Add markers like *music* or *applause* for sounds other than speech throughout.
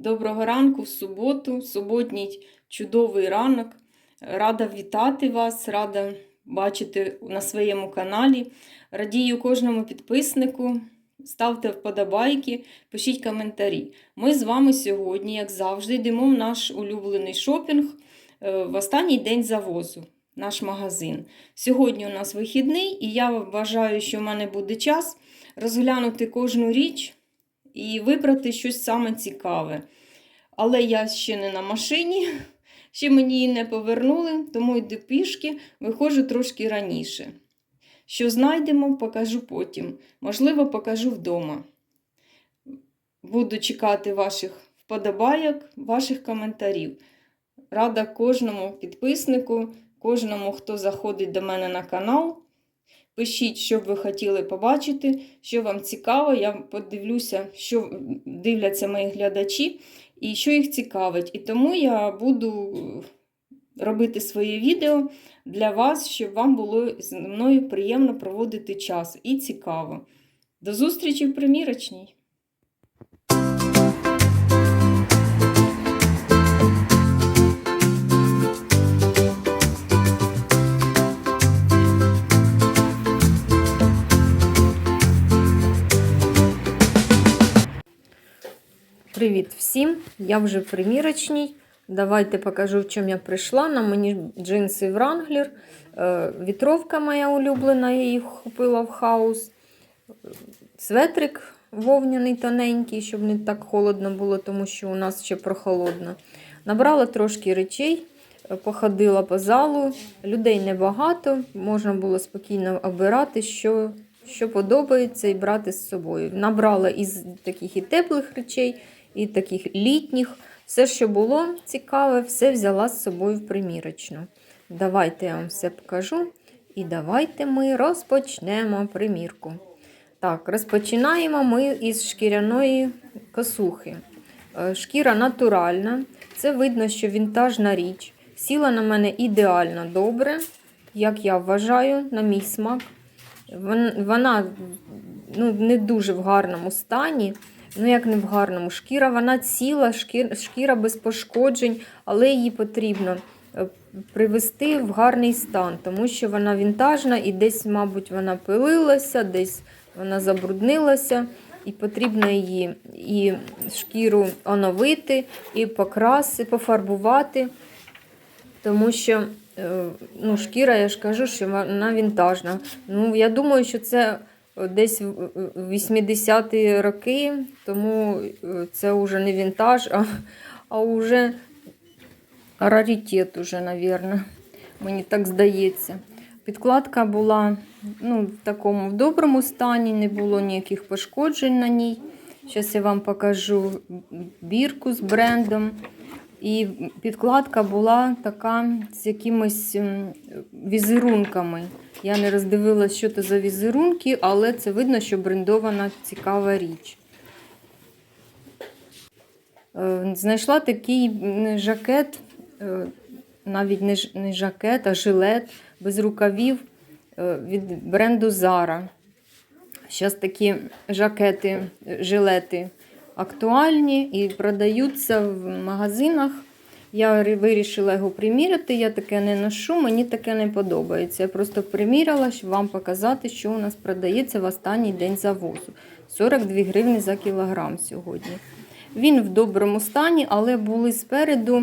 Доброго ранку в суботу, суботній чудовий ранок. Рада вітати вас, рада бачити на своєму каналі. Радію кожному підписнику. Ставте вподобайки, пишіть коментарі. Ми з вами сьогодні, як завжди, йдемо в наш улюблений шопінг е, в останній день завозу, наш магазин. Сьогодні у нас вихідний, і я вважаю, що в мене буде час розглянути кожну річ і вибрати щось саме цікаве. Але я ще не на машині, *laughs* ще мені її не повернули, тому йду пішки, виходжу трошки раніше. Що знайдемо, покажу потім. Можливо, покажу вдома. Буду чекати ваших вподобайок, ваших коментарів. Рада кожному підписнику, кожному, хто заходить до мене на канал. Пишіть, що б ви хотіли побачити, що вам цікаво. Я подивлюся, що дивляться мої глядачі і що їх цікавить. І тому я буду робити своє відео для вас, щоб вам було з мною приємно проводити час і цікаво. До зустрічі в примірочній! Привіт всім! Я вже в примірочній. Давайте покажу, в чому я прийшла. На мені джинси. Е, Вітровка моя улюблена, я їх купила в хаус. Светрик вовняний тоненький, щоб не так холодно було, тому що у нас ще прохолодно. Набрала трошки речей, е, походила по залу. Людей небагато, можна було спокійно обирати, що, що подобається, і брати з собою. Набрала із таких і теплих речей, і таких літніх. Все, що було цікаве, все взяла з собою в примірочну. Давайте я вам все покажу. І давайте ми розпочнемо примірку. Так, розпочинаємо ми із шкіряної косухи. Е, Шкіра натуральна. Це видно, що вінтажна річ. Сіла на мене ідеально добре, як я вважаю, на мій смак. Вона ну, не дуже в гарному стані. Ну, як не в гарному. Шкіра вона ціла, шкіра, шкіра без пошкоджень, але її потрібно е, привести в гарний стан, тому що вона вінтажна і десь, мабуть, вона пилилася, десь вона забруднилася, і потрібно її і шкіру оновити, і покраси, пофарбувати. Тому що е, ну, шкіра, я ж кажу, що вона вінтажна. Ну, я думаю, що це десь в 80-ті роки, тому е, це вже не вінтаж, а, а вже раритет, уже, мабуть. Мені так здається. Підкладка була ну, в такому в доброму стані, не було ніяких пошкоджень на ній. Зараз я вам покажу бірку з брендом. І підкладка була така з якимись візерунками. Я не роздивилася, що це за візерунки, але це видно, що брендована цікава річ. Е, Знайшла такий жакет, е, навіть не жакет, а жилет без рукавів е, від бренду Zara. Зараз такі жакети, жилети актуальні і продаються в магазинах. Я вирішила його приміряти, я таке не ношу, мені таке не подобається. Я просто приміряла, щоб вам показати, що у нас продається в останній день завозу. 42 гривні за кілограм сьогодні. Він в доброму стані, але були спереду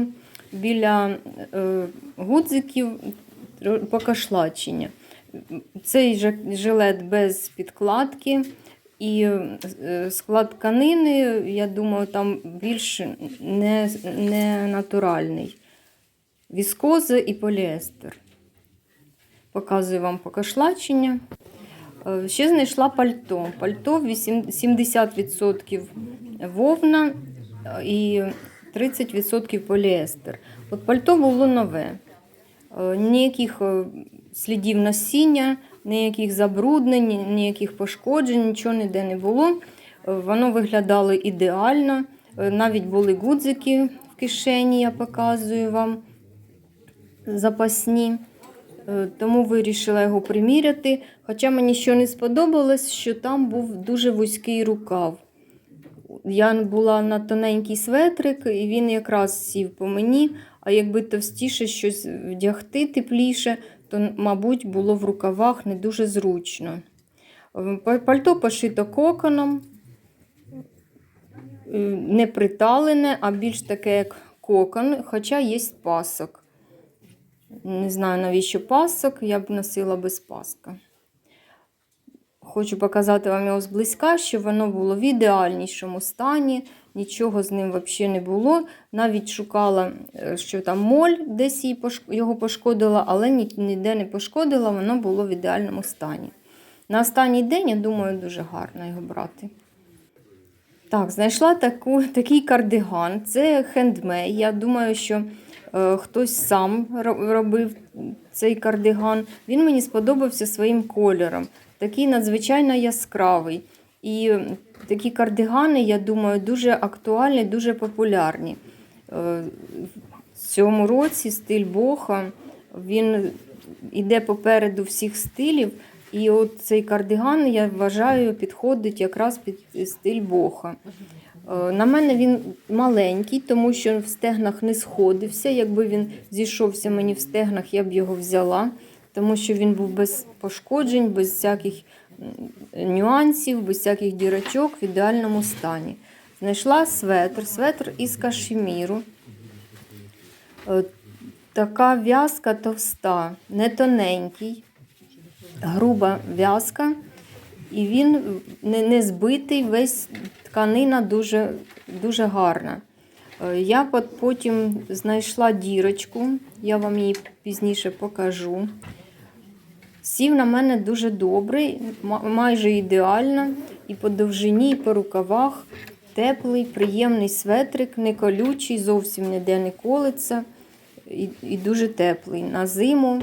біля е, гудзиків покашлачення. Цей жилет без підкладки. І е, склад тканини, я думаю, там більш не, не натуральний. Віскоза і поліестер. Показую вам покашлачення. Е, Ще знайшла пальто. Пальто 70% вовна е, і 30% поліестер. От пальто було нове. Ніяких слідів насіння, ніяких забруднень, ніяких пошкоджень, нічого ніде не було. Воно виглядало ідеально. Е, Навіть були гудзики в кишені, я показую вам запасні. Е, Тому вирішила його приміряти. Хоча мені що не сподобалось, що там був дуже вузький рукав. я була на тоненький светрик, і він якраз сів по мені. А якби товстіше щось вдягти тепліше, то, мабуть, було в рукавах не дуже зручно. Пальто пошито коконом, е, не приталене, а більш таке, як кокон, хоча є пасок. Не знаю, навіщо пасок, я б носила без паска. Хочу показати вам його зблизька, щоб воно було в ідеальнішому стані. Нічого з ним взагалі не було. Навіть шукала, е, що там моль десь його пошкодила, але ніде не пошкодила, воно було в ідеальному стані. На останній день, я думаю, дуже гарно його брати. Так, знайшла таку, такий кардиган. Це хендмей. Я думаю, що е, хтось сам робив цей кардиган. Він мені сподобався своїм кольором. Такий надзвичайно яскравий. І такі кардигани, я думаю, дуже актуальні, дуже популярні. Е, В цьому році стиль боха він іде попереду всіх стилів. І от цей кардиган, я вважаю, підходить якраз під стиль боха. Е, На мене він маленький, тому що в стегнах не сходився. Якби він зійшовся мені в стегнах, я б його взяла, тому що він був без пошкоджень, без всяких нюансів, без всяких дірочок в ідеальному стані. Знайшла светр, светр із кашеміру. Е, Така в'язка товста, не тоненький, груба в'язка, і він не, збитий, весь тканина дуже, дуже гарна. Е, Я потім знайшла дірочку, я вам її пізніше покажу. Сів на мене дуже добрий, майже ідеально, і по довжині, і по рукавах. Теплий, приємний светрик, не колючий, зовсім ніде не колиться. І, і дуже теплий. На зиму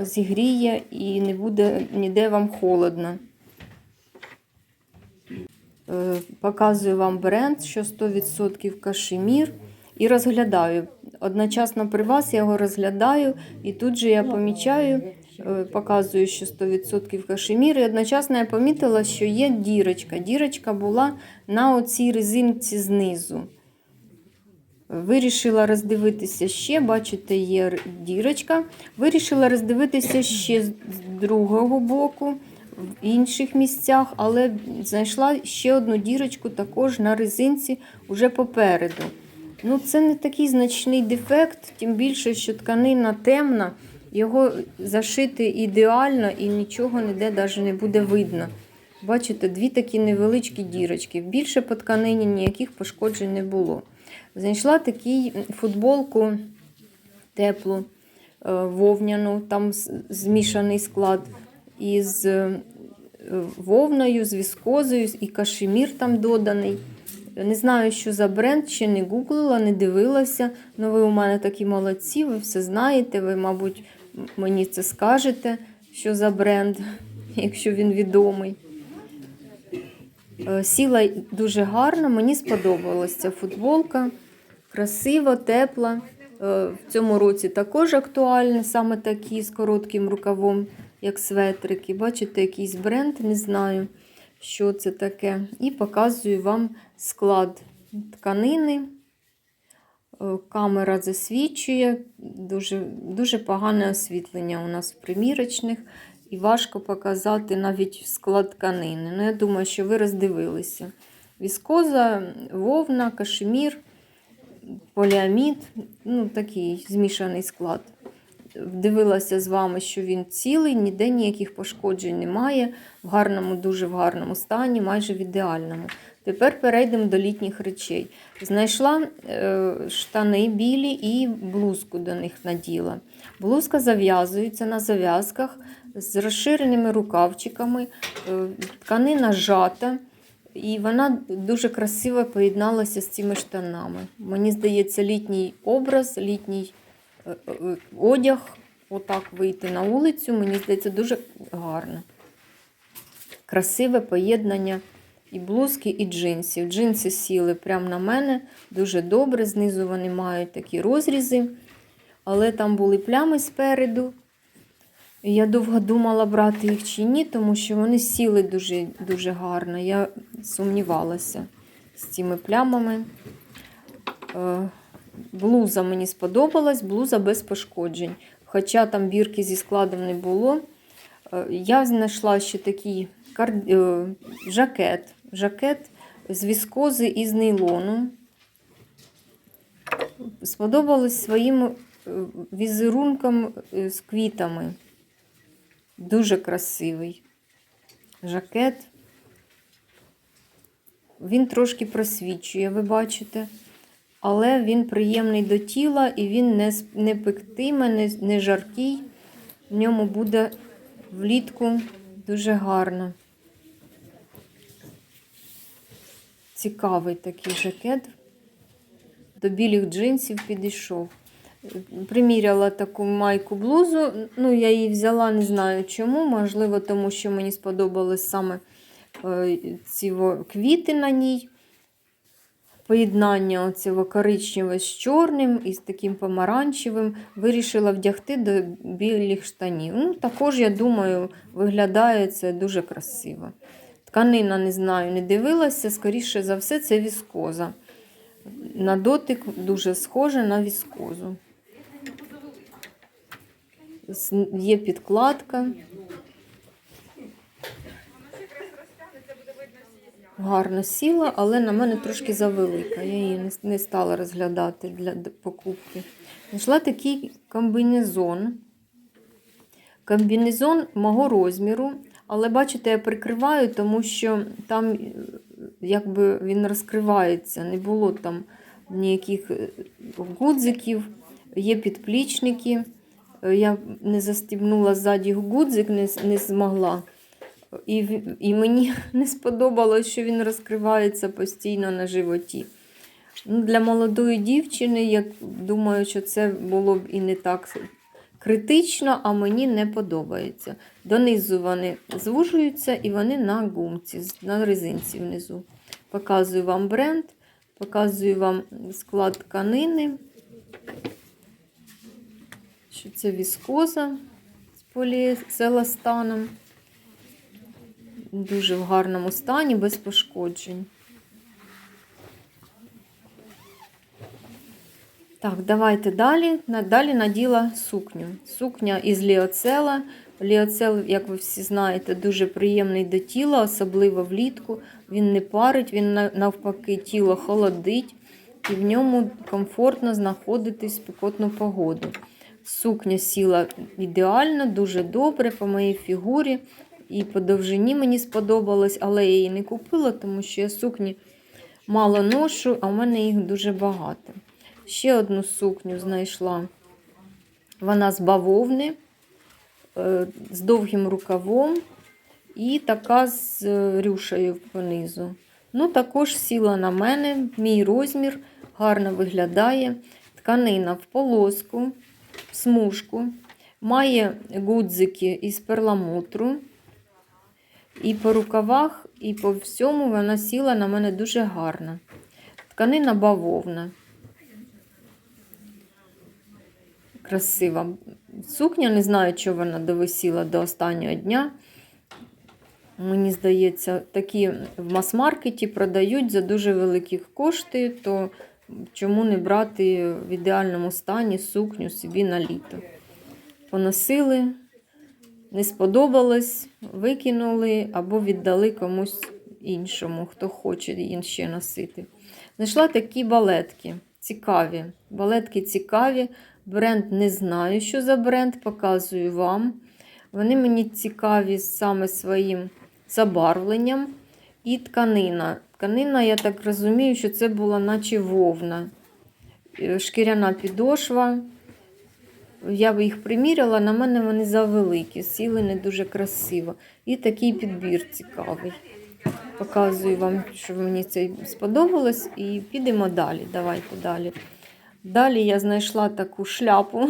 зігріє і не буде ніде вам холодно. Е, Показую вам бренд, що 100% кашемір. І розглядаю. Одночасно при вас я його розглядаю, і тут же я помічаю, показую, що 100% кашемір. І одночасно я помітила, що є дірочка. Дірочка була на оцій резинці знизу. Вирішила роздивитися ще, бачите, є дірочка. Вирішила роздивитися ще з з другого боку, в інших місцях, але знайшла ще одну дірочку також на резинці уже попереду. Ну, це не такий значний дефект, тим більше, що тканина темна, його зашити ідеально і нічого ніде навіть не буде видно. Бачите, дві такі невеличкі дірочки. Більше по тканині ніяких пошкоджень не було. Знайшла таку футболку теплу, е, вовняну, там змішаний склад із е, вовною, з віскозою, і кашемір там доданий. Не знаю, що за бренд, ще не гуглила, не дивилася. Ну, ви у мене такі молодці, ви все знаєте. Ви, мабуть, мені це скажете, що за бренд, якщо він відомий. Е, Сіла дуже гарно, мені сподобалася ця футболка. Красива, тепла. Е, В цьому році також актуальні, саме такі з коротким рукавом, як светрики. Бачите, якийсь бренд, не знаю, що це таке. І показую вам склад тканини. Е, Камера засвічує, дуже, дуже погане освітлення у нас в примірочних. І важко показати навіть склад тканини. Ну, я думаю, що ви роздивилися. Віскоза, вовна, кашемір, поліамід, ну такий змішаний склад. Дивилася з вами, що він цілий, ніде ніяких пошкоджень немає, в гарному, дуже в гарному стані, майже в ідеальному. Тепер перейдемо до літніх речей. Знайшла е, штани білі і блузку до них наділа. Блузка зав'язується на зав'язках з розширеними рукавчиками, е, тканина жата. І вона дуже красиво поєдналася з цими штанами. Мені здається, літній образ, літній одяг, отак вийти на вулицю, мені здається, дуже гарно. Красиве поєднання і блузки, і джинсів. Джинси сіли прямо на мене дуже добре. Знизу вони мають такі розрізи, але там були плями спереду. Я довго думала, брати їх чи ні, тому що вони сіли дуже, дуже гарно. Я сумнівалася. з цими плямами. Блуза мені сподобалась, блуза без пошкоджень. Хоча там бірки зі складом не було. Е, Я знайшла ще такий кар... е, жакет. Жакет з віскози і з нейлону. Сподобалось своїм е, візерунком з квітами. Дуже красивий. Жакет. Він трошки просвічує, ви бачите. Але він приємний до тіла і він не, не пектиме, не, не жаркий. В ньому буде влітку дуже гарно. Цікавий такий жакет. До білих джинсів підійшов. Приміряла таку майку блузу. Ну, я її взяла, не знаю чому. Можливо, тому що мені сподобались саме е, ці квіти на ній. Поєднання оцього коричневого з чорним і з таким помаранчевим вирішила вдягти до білих штанів. Ну, також, я думаю, виглядає це дуже красиво. Тканина, не знаю, не дивилася, скоріше за все, це віскоза. На дотик дуже схоже на віскозу. Є підкладка. Гарно сіла, але на мене трошки завелика. Я її не, стала розглядати для покупки. Знайшла такий комбінезон. Комбінезон мого розміру, але бачите, я прикриваю, тому що там е, якби він розкривається, не було там ніяких е, гудзиків, є підплічники. Е, Я не застібнула ззаді гудзик, не, не змогла. І, і мені *laughs* не сподобалось, що він розкривається постійно на животі. Ну, для молодої дівчини, я думаю, що це було б і не так критично, а мені не подобається. Донизу вони звужуються і вони на гумці, на резинці внизу. Показую вам бренд, показую вам склад тканини, що це віскоза з поліцеластаном. Дуже в гарному стані, без пошкоджень. Так, давайте далі. Далі наділа сукню. Сукня із ліоцела. Ліоцел, як ви всі знаєте, дуже приємний до тіла, особливо влітку. Він не парить, він навпаки тіло холодить, і в ньому комфортно знаходитись в спекотну погоду. Сукня сіла ідеально, дуже добре по моїй фігурі. І по довжині мені сподобалось, але я її не купила, тому що я сукні мало ношу, а в мене їх дуже багато. Ще одну сукню знайшла. Вона з бавовни, е, з довгим рукавом і така з е, рюшею понизу. Ну, також сіла на мене, мій розмір, гарно виглядає. Тканина в полоску, смужку, має гудзики із перламутру. І по рукавах, і по всьому вона сіла на мене дуже гарно. Тканина бавовна. Красива. Сукня, не знаю, чого вона довисіла до останнього дня. Мені здається, такі в мас-маркеті продають за дуже великі кошти, то чому не брати в ідеальному стані сукню собі на літо? Поносили, не сподобалось, викинули або віддали комусь іншому, хто хоче її ще носити. Знайшла такі балетки. Цікаві. Балетки цікаві. Бренд не знаю, що за бренд, показую вам. Вони мені цікаві саме своїм забарвленням і тканина. Тканина, я так розумію, що це була наче вовна. Е, Шкіряна підошва. Я б їх приміряла, на мене вони завеликі, сіли не дуже красиво. І такий підбір цікавий. Показую вам, що мені це сподобалось, і підемо далі. Давайте далі. Далі я знайшла таку шляпу.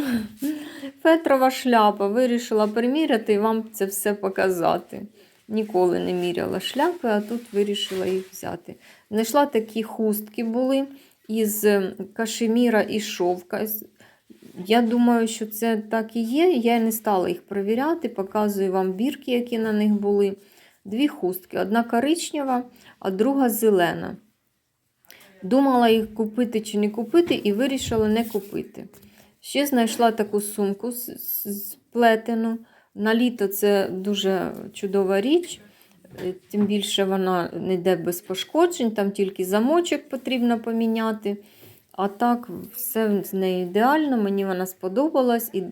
*laughs* Фетрова шляпа. Вирішила приміряти і вам це все показати. Ніколи не міряла шляпи, а тут вирішила їх взяти. Знайшла такі хустки були із кашеміра і шовка. Я думаю, що це так і є. Я не стала їх перевіряти, показую вам бірки, які на них були. Дві хустки. Одна коричнева, а друга зелена. Думала їх купити чи не купити, і вирішила не купити. Ще знайшла таку сумку з- сплетену. На літо це дуже чудова річ. Е, Тим більше вона не йде без пошкоджень, там тільки замочок потрібно поміняти. А так, все з нею ідеально, мені вона сподобалась, і,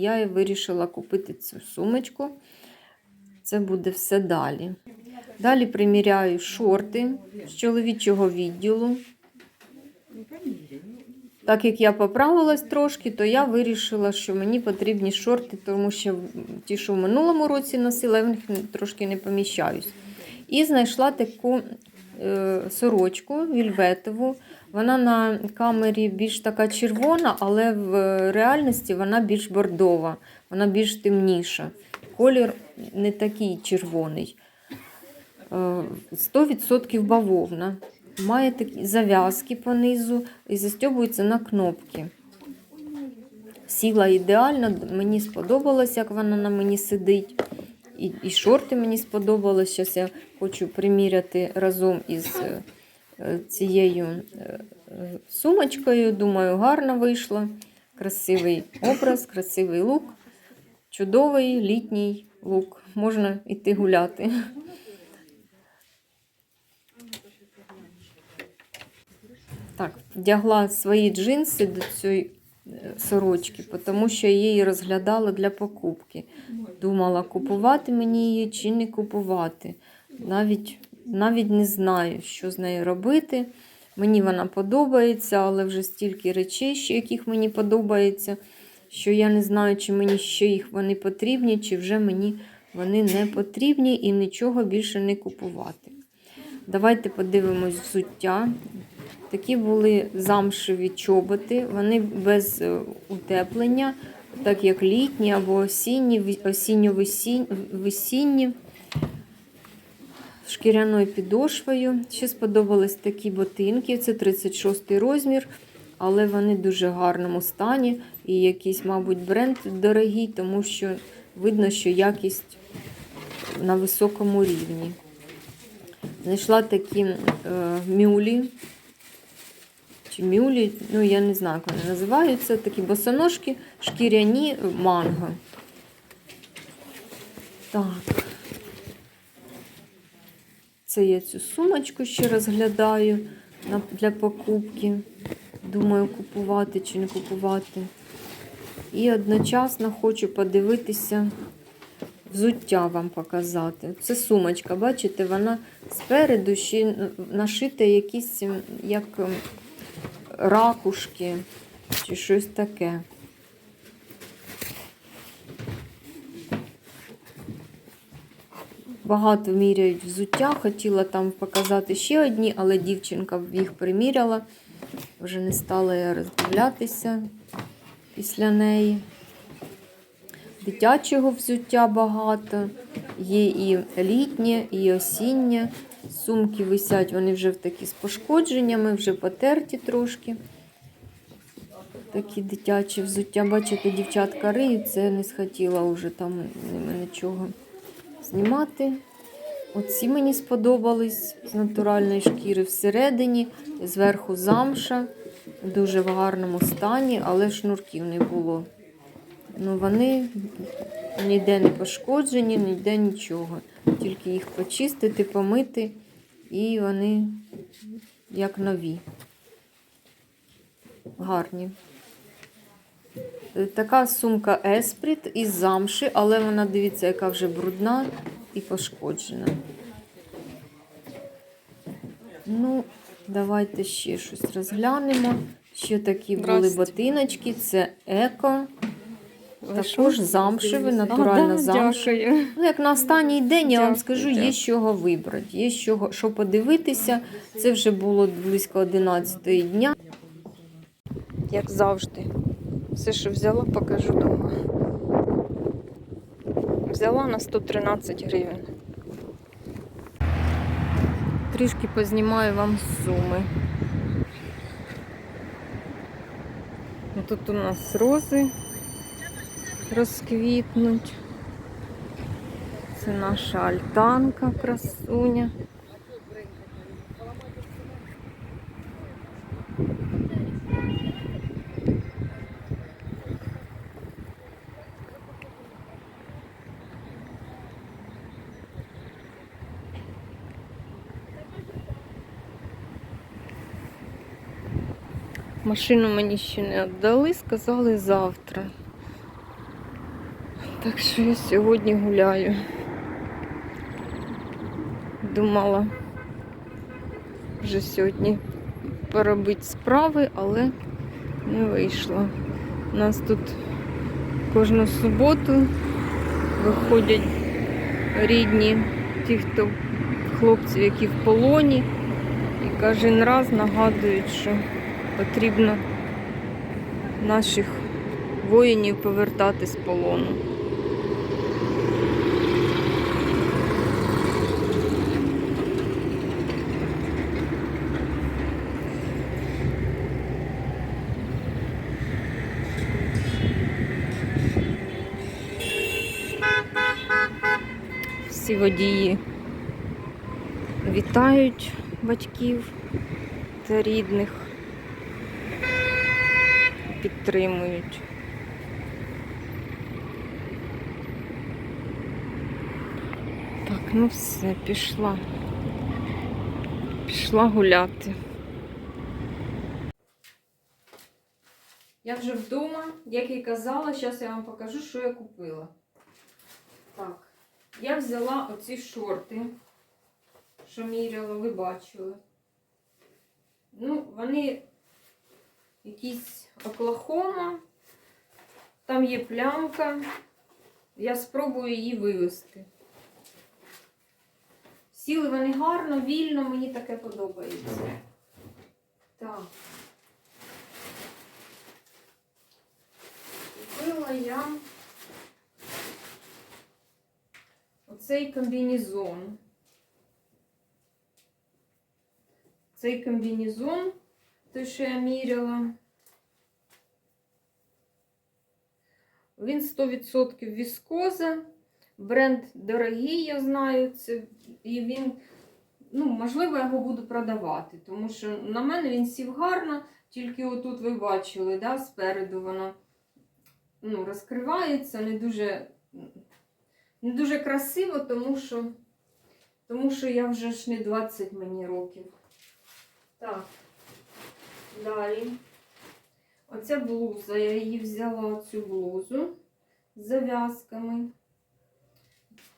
я вирішила купити цю сумочку. Це буде все далі. Далі приміряю шорти з чоловічого відділу. Так як я поправилась трошки, то я вирішила, що мені потрібні шорти, тому що ті, що в минулому році носила, я в них трошки не поміщаюсь. І знайшла таку сорочку вільветову. Вона на камері більш така червона, але в реальності вона більш бордова, вона більш темніша. Колір не такий червоний. Е, 100% бавовна. Має такі зав'язки по низу і застьобується на кнопки. Сіла ідеально, мені сподобалось, як вона на мені сидить. І, і шорти мені сподобалось. Зараз я хочу приміряти разом із е, цією е, сумочкою. Думаю, гарно вийшло. Красивий образ, красивий лук. Чудовий літній лук. Можна йти гуляти. Так, вдягла свої джинси до цієї сорочки, тому що я її розглядала для покупки. Думала, купувати мені її чи не купувати. Навіть, навіть не знаю, що з нею робити. Мені вона подобається, але вже стільки речей, яких мені подобається, що я не знаю, чи мені ще їх вони потрібні, чи вже мені вони не потрібні і нічого більше не купувати. Давайте подивимось взуття. Такі були замшеві чоботи, вони без е, утеплення, так як літні або осінні, осінньо-весінні, шкіряною підошвою. Ще сподобались такі ботинки, це 36 розмір, але вони в дуже гарному стані. І якийсь, мабуть, бренд дорогий, тому що видно, що якість на високому рівні. Знайшла такі е, мюлі чи мюлі, ну я не знаю, як вони називаються, такі босоножки, шкіряні манго. Так. Це я цю сумочку ще розглядаю для покупки. Думаю, купувати чи не купувати. І одночасно хочу подивитися, взуття вам показати. Це сумочка, бачите, вона спереду ще нашита якісь як ракушки чи щось таке. Багато міряють взуття. Хотіла там показати ще одні, але дівчинка їх приміряла. Вже не стала я роздивлятися після неї. Дитячого взуття багато. Є і літнє, і осіннє. Сумки висять, вони вже такі з пошкодженнями, вже потерті трошки. Такі дитячі взуття. Бачите, дівчатка риють, це не схотіла вже там ними нічого знімати. Оці мені сподобались з натуральної шкіри всередині, зверху замша, дуже в гарному стані, але шнурків не було. Ну, вони ніде не пошкоджені, ніде нічого. Тільки їх почистити, помити, і вони як нові. Гарні. Е, Така сумка Еспріт із замши, але вона, дивіться, яка вже брудна і пошкоджена. Ну, давайте ще щось розглянемо. Ще такі були ботиночки, це еко. Також замшеві, натуральна да, замша. Дякую. Ну, як на останній день, я вам скажу, є з чого вибрати, є з чого, що подивитися. Це вже було близько 11 дня. Як завжди. Все, що взяла, покажу дома. Взяла на 113 гривень. Трішки познімаю вам суми. Ну, Тут у нас рози розквітнуть. Це наша альтанка красуня. Машину мені ще не віддали, сказали завтра. Так що я сьогодні гуляю. Думала вже сьогодні поробити справи, але не вийшло. У нас тут кожну суботу виходять рідні, ті, хто хлопців, які в полоні, і кожен раз нагадують, що потрібно наших воїнів повертати з полону. Всі водії вітають батьків та рідних, підтримують. Так, ну все, пішла. Пішла гуляти. Я вже вдома, як і казала, зараз я вам покажу, що я купила. Так, я взяла оці шорти, що міряла, ви бачили. Ну, вони якісь Оклахома, там є плямка. Я спробую її вивести. Сіли вони гарно, вільно, мені таке подобається. Так. Купила я оцей комбінезон. Цей комбінезон, той, що я міряла, він 100% віскоза. Бренд дорогий, я знаю, це, і він, ну, можливо, я його буду продавати, тому що на мене він сів гарно, тільки отут ви бачили, да, спереду воно ну, розкривається, не дуже, не дуже красиво, тому що, тому що я вже ж не 20 мені років. Так, далі. Оця блуза, я її взяла цю блузу з зав'язками.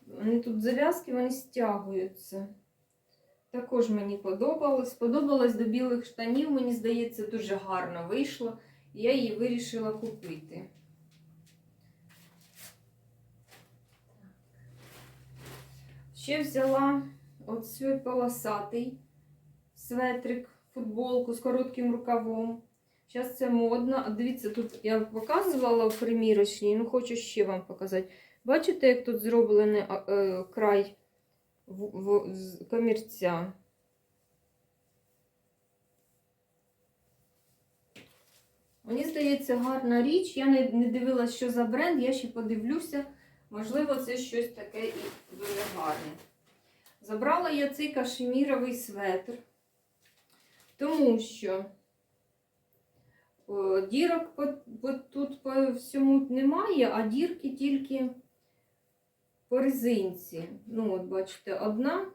Вони тут зав'язки, вони стягуються. Також мені подобалось. Сподобалось до білих штанів, мені здається, дуже гарно вийшло. Я її вирішила купити. Ще взяла оцей полосатий светрик, футболку з коротким рукавом. Зараз це модно. Дивіться, тут я показувала в примірочній, ну хочу ще вам показати. Бачите, як тут зроблений е, край з комірця? Мені здається, гарна річ. Я не, дивилась, що за бренд, я ще подивлюся. Можливо, це щось таке і дуже гарне. Забрала я цей кашеміровий светр, тому що дірок по, по, тут по всьому немає, а дірки тільки по резинці. Ну, от бачите, одна,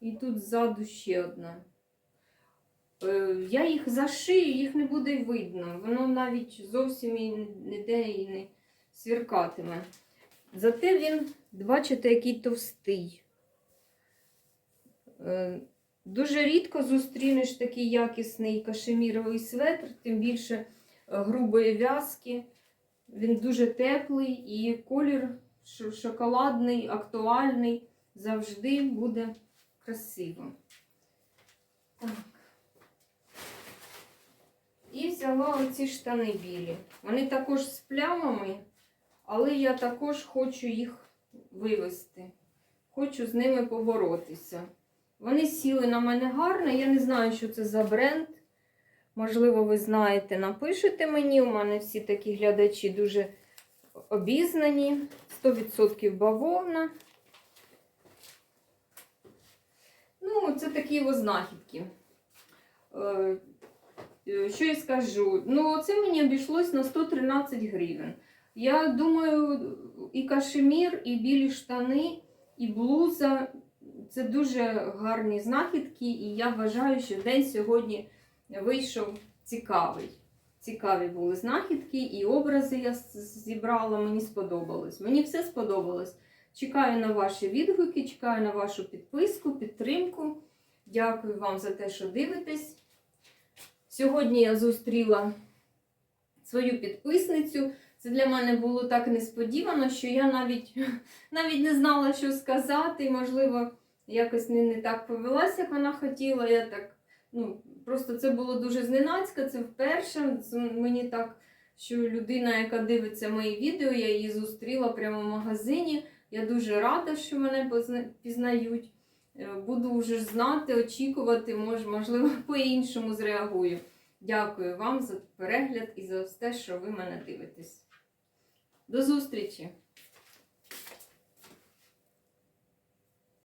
і тут ззаду ще одна. Е, Я їх зашию, їх не буде видно. Воно навіть зовсім і ніде і не свіркатиме. Зате він, бачите, який товстий. Е, Дуже рідко зустрінеш такий якісний кашеміровий светр, тим більше е, грубої в'язки. Він дуже теплий і колір шоколадний, актуальний, завжди буде красиво. Так. І взяла оці штани білі. Вони також з плямами, але я також хочу їх вивести. Хочу з ними поборотися. Вони сіли на мене гарно. Я не знаю, що це за бренд. Можливо, ви знаєте, напишете мені. У мене всі такі глядачі дуже обізнані. 100% бавовна. Ну, це такі ось знахідки. Е, е, Що я скажу? Ну, це мені обійшлось на 113 гривень. Я думаю, і кашемір, і білі штани, і блуза це дуже гарні знахідки, і я вважаю, що день сьогодні вийшов цікавий. Цікаві були знахідки і образи я зібрала, мені сподобалось. Мені все сподобалось. Чекаю на ваші відгуки, чекаю на вашу підписку, підтримку. Дякую вам за те, що дивитесь. Сьогодні я зустріла свою підписницю. Це для мене було так несподівано, що я навіть, *laughs* навіть не знала, що сказати. Можливо, якось не, не так повелася, як вона хотіла. Я так, ну, просто це було дуже зненацька, це вперше. З- Мені так, що людина, яка дивиться мої відео, я її зустріла прямо в магазині. Я дуже рада, що мене пізнають. Е, Буду вже знати, очікувати, мож, можливо, *laughs* по-іншому зреагую. Дякую вам за перегляд і за те, що ви мене дивитесь. До зустрічі!